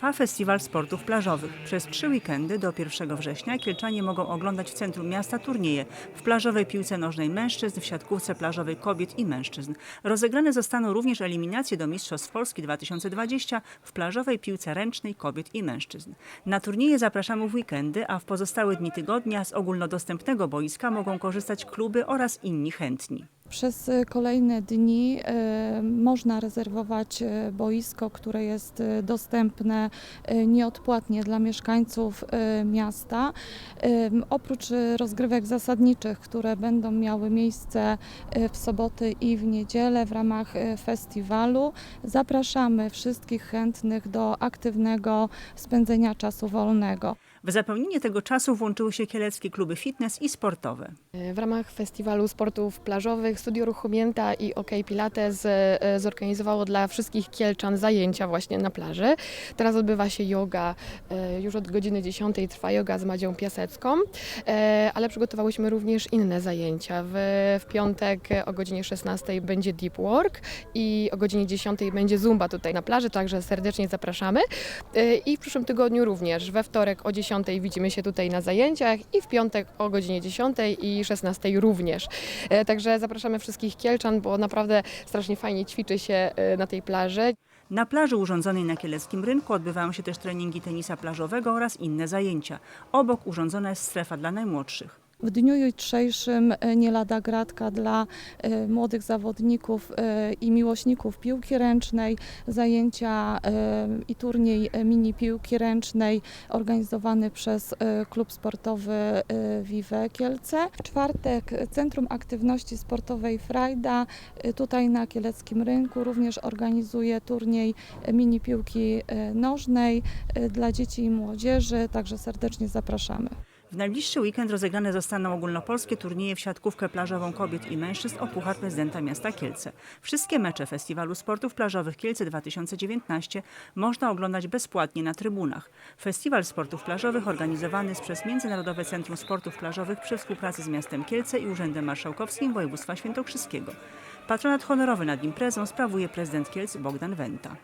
Trwa Festiwal Sportów Plażowych. Przez trzy weekendy do 1 września Kielczanie mogą oglądać w centrum miasta turnieje w plażowej piłce nożnej mężczyzn, w siatkówce plażowej kobiet i mężczyzn. Rozegrane zostaną również eliminacje do Mistrzostw Polski 2020 w plażowej piłce ręcznej kobiet i mężczyzn. Na turnieje zapraszamy w weekendy, a w pozostałe dni tygodnia z ogólnodostępnego boiska mogą korzystać kluby oraz inni chętni. Przez y, kolejne dni y, można rezerwować y, boisko, które jest dostępne nieodpłatnie dla mieszkańców miasta. Oprócz rozgrywek zasadniczych, które będą miały miejsce w soboty i w niedzielę w ramach festiwalu, zapraszamy wszystkich chętnych do aktywnego spędzenia czasu wolnego. W zapełnienie tego czasu włączyły się kieleckie kluby fitness i sportowe. W ramach Festiwalu Sportów Plażowych Studio Ruchu Mięta i OK Pilates e, zorganizowało dla wszystkich Kielczan zajęcia właśnie na plaży. Teraz odbywa się yoga, e, już od godziny 10 trwa yoga z Madzią Piasecką, e, ale przygotowałyśmy również inne zajęcia. W, w piątek o godzinie 16 będzie Deep Work i o godzinie 10 będzie Zumba tutaj na plaży, także serdecznie zapraszamy. E, I w przyszłym tygodniu również, we wtorek o 10 widzimy się tutaj na zajęciach i w piątek o godzinie 10 i 16 również. E, Także zapraszamy wszystkich Kielczan, bo naprawdę strasznie fajnie ćwiczy się e, na tej plaży. Na plaży urządzonej na Kieleckim Rynku odbywają się też treningi tenisa plażowego oraz inne zajęcia. Obok urządzona jest strefa dla najmłodszych. W dniu jutrzejszym e, nie lada gratka dla e, młodych zawodników e, i miłośników piłki ręcznej, zajęcia i turniej mini piłki ręcznej organizowany przez klub sportowy Vive Kielce. W czwartek Centrum Aktywności Sportowej Frajda tutaj na Kieleckim Rynku również organizuje turniej mini piłki nożnej dla dzieci i młodzieży, także serdecznie zapraszamy. W najbliższy weekend rozegrane zostaną ogólnopolskie turnieje w siatkówkę plażową kobiet i mężczyzn o Puchar Prezydenta Miasta Kielce. Wszystkie mecze Festiwalu Sportów Plażowych Kielce 2019 można oglądać bezpłatnie na trybunach. Festiwal Sportów Plażowych organizowany jest przez Międzynarodowe Centrum Sportów Plażowych przy współpracy z miastem Kielce i Urzędem Marszałkowskim Województwa Świętokrzyskiego. Patronat honorowy nad imprezą sprawuje prezydent Kielc Bogdan Wenta.